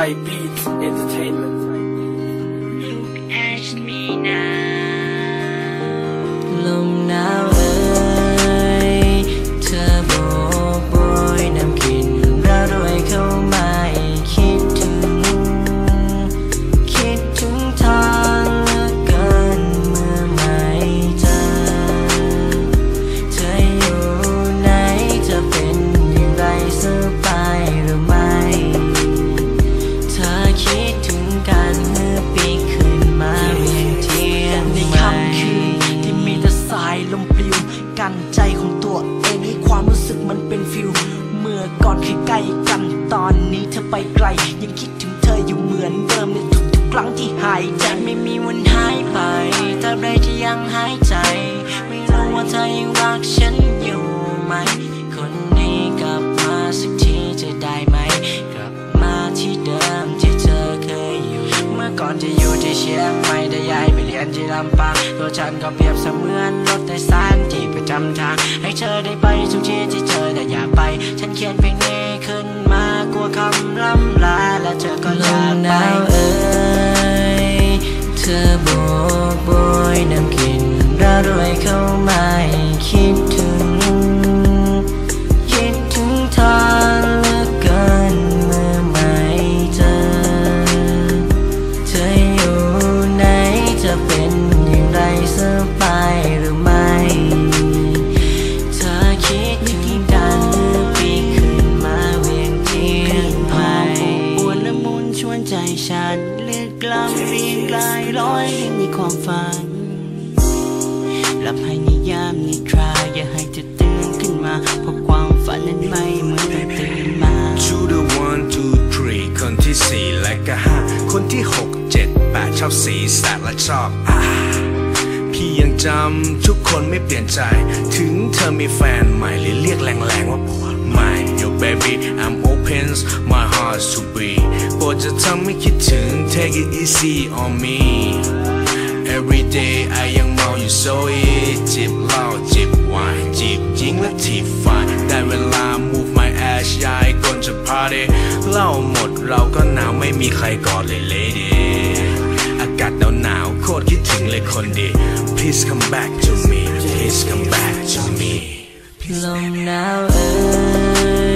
Type Beats Entertainment. Look at me now. กันใจของตัวเองให้ความรู้สึกมันเป็นฟิลเมื่อก่อนเคยใกล้กันตอนนี้เธอไปไกล ยังคิดถึงเธออยู่เหมือนเดิมในทุกๆครั้งที่หายใจไม่มีวันหายไปถ้าใดที่ยังหายใจ ไม่รู้ว่าเธอยังรักฉันอยู่ไหม ที่ลำปางตัวฉันก็เปรียบเสมือนรถโดยสารที่ประจำทาง ให้เธอได้ไปทุกที่ที่เธอแต่อยากไป ฉันเขียนเพลงนี้ขึ้นมากลัวคำล่ำลาและเธอก็อยากไปเอ้ยเธอโบกโบยนำ นใจฉันเลือกกล้ำเรียงกลายร้อยลิ้นในความฝันหลับให้ในยามนิทราอย่าให้เธอตื่นขึ้นมาเพราะความฝันนั้นไม่เหมือนตื่นมา to the one two three คนที่สี่และก็ห้าคนที่หกเจ็ดแปดชอบสีสัตว์และชอบอ่าพี่ยังจำทุกคนไม่เปลี่ยนใจ ถึงเธอมีแฟนใหม่หรือเรียกแรงๆว่าผัวใหม่ Yo baby I'm open my heart to be ปรดจะทำให้คิดถึง take it easy on me Every day ไอยังเมาอยู่โซอีจิบเหล้าจิบไวน์จีบหญิงและทีบไฟได้เวลา move my ass ยายก่อนจะ party เหล้าหมดเราก็หนาวไม่มีใครกอดเลย lady อากาศหนาวหนาวโคตรคิดถึงเลยคนดี Please come back to me Please come back to me ลมหนาวเอ่